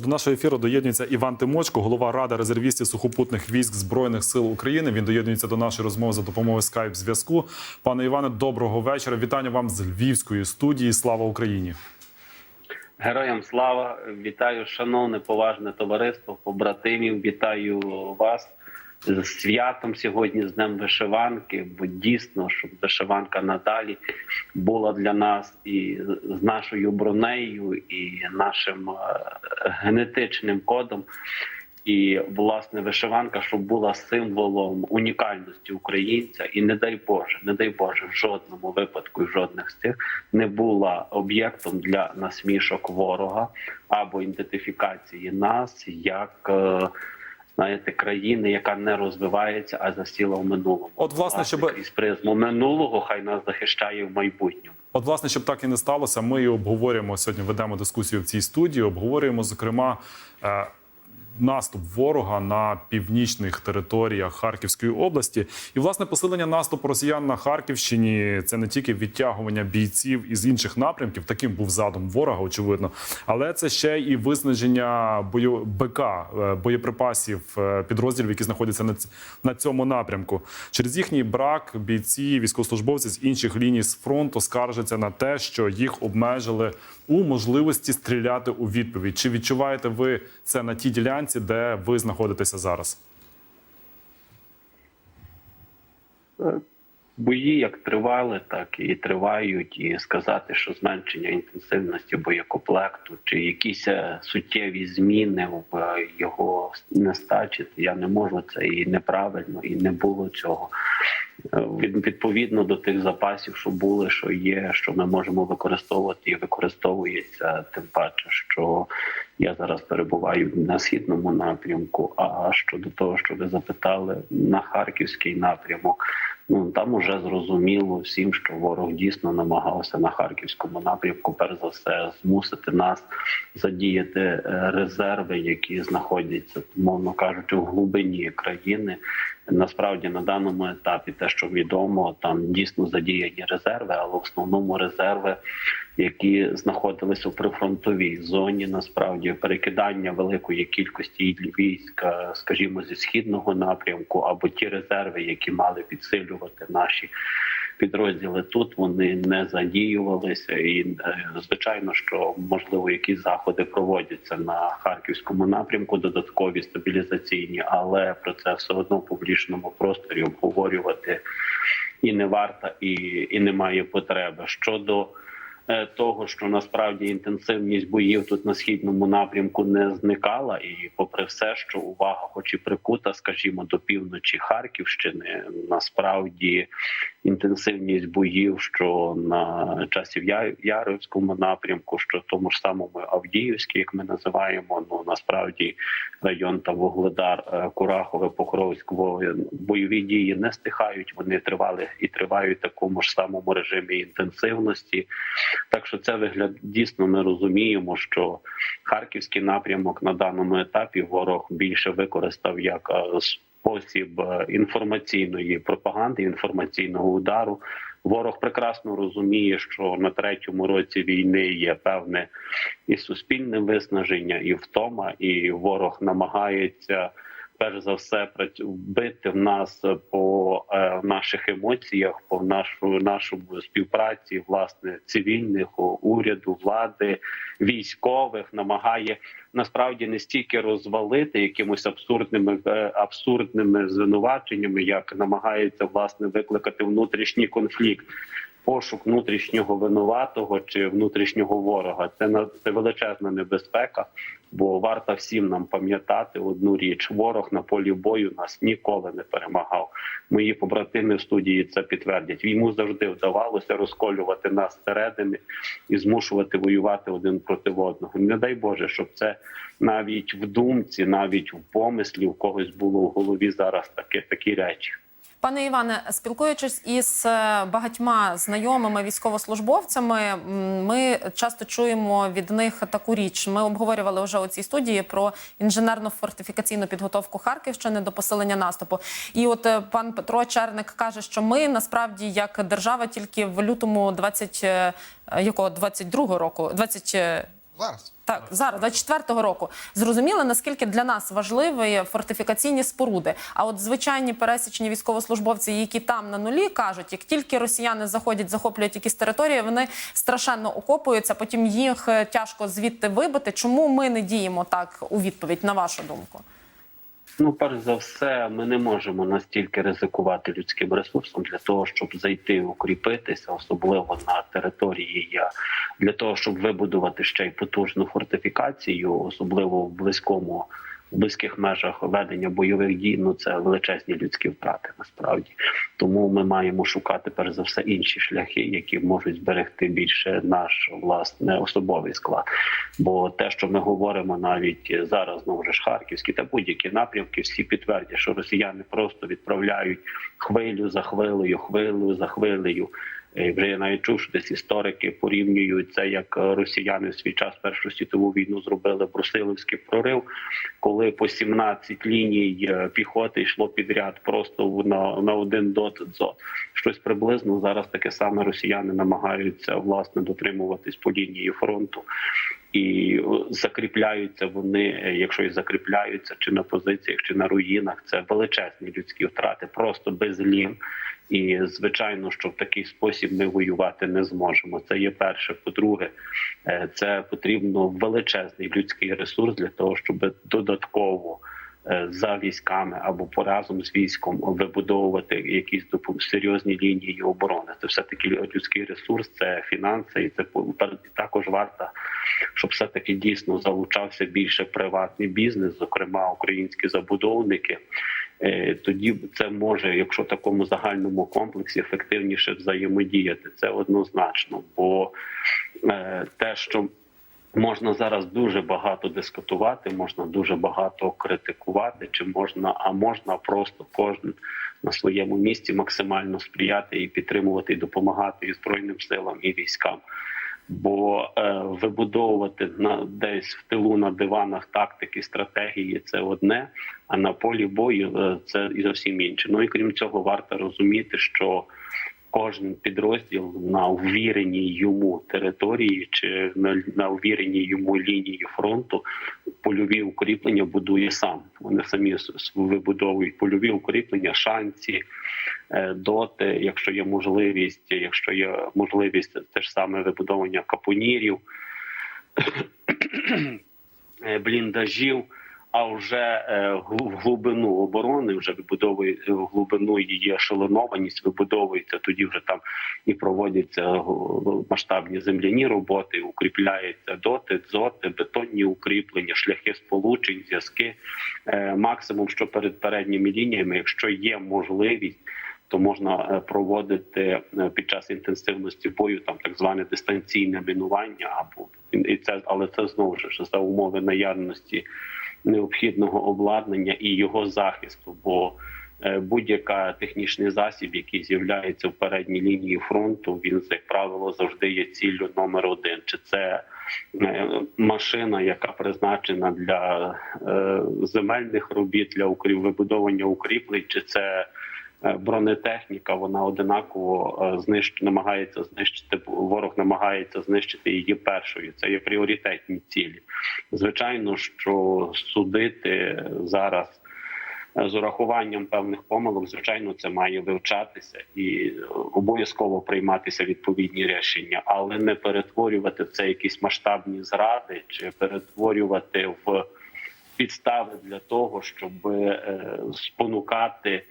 До нашого ефіру доєднується Іван Тимочко, голова ради резервістів сухопутних військ збройних сил України. Він доєднується до нашої розмови за допомогою скайп зв'язку. Пане Іване, доброго вечора. Вітання вам з Львівської студії. Слава Україні! Героям слава! Вітаю, шановне поважне товариство, побратимів. Вітаю вас з святом сьогодні, з Днем Вишиванки. Бо дійсно, щоб вишиванка надалі була для нас і з нашою бронею, і нашим е, генетичним кодом. І власне вишиванка, щоб була символом унікальності українця, і не дай Боже, не дай Боже, в жодному випадку, і жодних з цих не була об'єктом для насмішок ворога або ідентифікації нас як е, знаєте країни, яка не розвивається, а засіла в минулому. От, власне, щоб- із призму минулого, хай нас захищає в майбутньому. От, власне, щоб так і не сталося, ми і обговорюємо сьогодні. Ведемо дискусію в цій студії. Обговорюємо зокрема. Наступ ворога на північних територіях Харківської області, і власне посилення наступу росіян на Харківщині це не тільки відтягування бійців із інших напрямків. Таким був задум ворога, очевидно, але це ще і виснаження бою БК е, боєприпасів е, підрозділів, які знаходяться на ць- на цьому напрямку. Через їхній брак бійці, військовослужбовці з інших ліній з фронту скаржаться на те, що їх обмежили у можливості стріляти у відповідь. Чи відчуваєте ви це на тій ділянці, де ви знаходитеся зараз? Бої як тривали, так і тривають. І сказати, що зменшення інтенсивності боєкомплекту чи якісь е, суттєві зміни в е, його нестачі, я не можу. Це і неправильно, і не було цього. Е, Відповідно до тих запасів, що були, що є, що ми можемо використовувати і використовується, тим паче, що я зараз перебуваю на східному напрямку. А щодо того, що ви запитали на харківський напрямок, ну там уже зрозуміло всім, що ворог дійсно намагався на харківському напрямку, перш за все, змусити нас задіяти е, резерви, які знаходяться, мовно кажучи, в глибині країни. Насправді на даному етапі те, що відомо, там дійсно задіяні резерви, але в основному резерви, які знаходилися в прифронтовій зоні, насправді перекидання великої кількості військ, е, скажімо, зі східного напрямку, або ті резерви, які мали підсилювати наші підрозділи тут вони не задіювалися, і е, звичайно, що можливо якісь заходи проводяться на харківському напрямку, додаткові стабілізаційні, але про це все одно в публічному просторі обговорювати і не варто, і, і немає потреби щодо. Е, Того, що насправді інтенсивність боїв тут на східному напрямку не зникала, і попри все, що увага, хоч і прикута, скажімо, до півночі Харківщини, насправді інтенсивність боїв, що на часів Яровському напрямку, що тому ж самому Авдіївській, як ми називаємо, ну насправді район та Вугледар, е, Курахове, Покровськ, бойові дії не стихають. Вони тривали і тривають в такому ж самому режимі інтенсивності. Так що це вигляд дійсно ми розуміємо, що харківський напрямок на даному етапі ворог більше використав як е, спосіб е, інформаційної пропаганди, інформаційного удару. Ворог прекрасно розуміє, що на третьому році війни є певне і суспільне виснаження, і втома, і ворог намагається. Перш за все, бити в нас по е, наших емоціях, по нашу нашому співпраці, власне, цивільних уряду, влади, військових, намагає насправді не стільки розвалити якимось абсурдними е, абсурдними звинуваченнями, як намагається власне викликати внутрішній конфлікт. Пошук внутрішнього винуватого чи внутрішнього ворога це на це величезна небезпека, бо варто всім нам пам'ятати одну річ: ворог на полі бою нас ніколи не перемагав. Мої побратими в студії це підтвердять. Йому завжди вдавалося розколювати нас зсередини і змушувати воювати один проти одного. Не дай Боже, щоб це навіть в думці, навіть в помислі у когось було в голові зараз такі, такі речі. Пане Іване, спілкуючись із е, багатьма знайомими військовослужбовцями, ми часто чуємо від них таку річ. Ми обговорювали вже у цій студії про інженерно-фортифікаційну підготовку Харківщини до посилення наступу. І от е, пан Петро Черник каже, що ми насправді як держава тільки в лютому 20, е, якого 22 року, 20, е, Зараз. Так, зараз 24-го року зрозуміли, наскільки для нас важливі фортифікаційні споруди. А от звичайні пересічні військовослужбовці, які там на нулі, кажуть, як тільки росіяни заходять, захоплюють якісь території, вони страшенно окопуються. Потім їх е, тяжко звідти вибити. Чому ми не діємо так у відповідь на вашу думку? Ну, перш за все, ми не можемо настільки ризикувати людським ресурсом для того, щоб зайти укріпитися, особливо на території для того, щоб вибудувати ще й потужну фортифікацію, особливо в близькому. В близьких межах ведення бойових дій ну це величезні людські втрати насправді. Тому ми маємо шукати перш за все інші шляхи, які можуть зберегти більше наш власне особовий склад. Бо те, що ми говоримо навіть зараз, знову ж Харківські та будь-які напрямки, всі підтвердять, що росіяни просто відправляють хвилю за хвилею, хвилю за хвилею. Е, Вже я навіть чув, що десь історики порівнюють це, як е, росіяни в свій час Першу світову війну зробили Брусиловський прорив, коли по 17 ліній е, піхоти йшло підряд просто на, на один дот. Щось приблизно зараз таке саме росіяни намагаються власне дотримуватись по лінії фронту. І закріпляються вони, якщо і закріпляються, чи на позиціях, чи на руїнах, це величезні людські втрати, просто без лін. І звичайно, що в такий спосіб ми воювати не зможемо. Це є перше. По-друге, е, це потрібно величезний людський ресурс для того, щоб додатково е, за військами або по разом з військом вибудовувати якісь серйозні лінії оборони. Це все таки людський ресурс, це фінанси, і це також варто, щоб все таки дійсно залучався більше приватний бізнес, зокрема українські забудовники. Е, Тоді це може, якщо в такому загальному комплексі ефективніше взаємодіяти, це однозначно. Бо е, те, що можна зараз дуже багато дискутувати, можна дуже багато критикувати, чи можна, а можна просто кожен на своєму місці максимально сприяти і підтримувати, і допомагати і збройним силам, і військам. Бо е, вибудовувати на десь в тилу на диванах тактики, стратегії це одне, а на полі бою е, це і зовсім інше. Ну і крім цього, варто розуміти, що кожен підрозділ на ввіреній йому території чи на, на ввіреній йому лінії фронту польові укріплення будує сам. Вони самі вибудовують польові укріплення, шанці, доти, якщо є можливість, якщо є можливість те ж саме вибудовування капонірів, е, бліндажів. А вже е, в глибину оборони вже вибудовує в глибину її ешелонованість, вибудовується тоді вже там і проводяться е, масштабні земляні роботи, укріпляються доти, дзоти, бетонні укріплення, шляхи сполучень, зв'язки. Е, Максимум, що перед передніми лініями, якщо є можливість. То можна е, проводити е, під час інтенсивності бою там так зване дистанційне мінування, або і це, але це знову ж за умови наявності необхідного обладнання і його захисту. Бо е, будь-яка технічний засіб, який з'являється в передній лінії фронту, він як правило завжди є ціллю номер один. Чи це машина, яка призначена для земельних робіт для вибудовування укріплень, чи це бронетехніка, вона одинаково е, знищ... намагається знищити ворог, намагається знищити її першою. Це є пріоритетні цілі. Звичайно, що судити зараз е, з урахуванням певних помилок, звичайно, це має вивчатися і е, обов'язково прийматися відповідні рішення, але не перетворювати це якісь масштабні зради чи перетворювати в підстави для того, щоб е, спонукати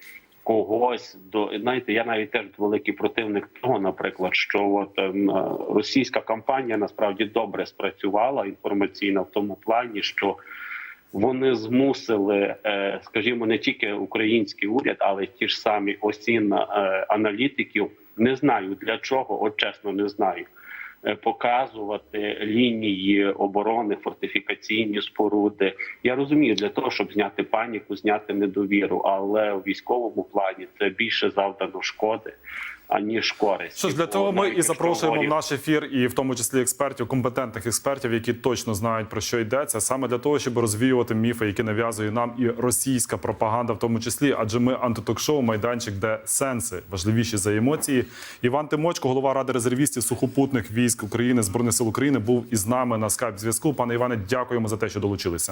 когось до знаєте, я навіть теж великий противник того, наприклад, що от ем, е, російська кампанія насправді добре спрацювала інформаційно в тому плані, що вони змусили, е, скажімо, не тільки український уряд, але ті ж самі осін е, аналітиків. Не знаю для чого, от чесно, не знаю. Е, Показувати лінії оборони, фортифікаційні споруди. Я розумію для того, щоб зняти паніку, зняти недовіру, але у військовому плані це більше завдано шкоди. Аніж користь. Що ж для того ми і запрошуємо в наш ефір, і в тому числі експертів, компетентних експертів, які точно знають про що йдеться, саме для того, щоб розвіювати міфи, які нав'язує нам і російська пропаганда, в тому числі, адже ми антиток-шоу, майданчик, де сенси важливіші за емоції. Іван Тимочко, голова ради резервістів сухопутних військ України збройних сил України, був із нами на скайп зв'язку. Пане Іване, дякуємо за те, що долучилися.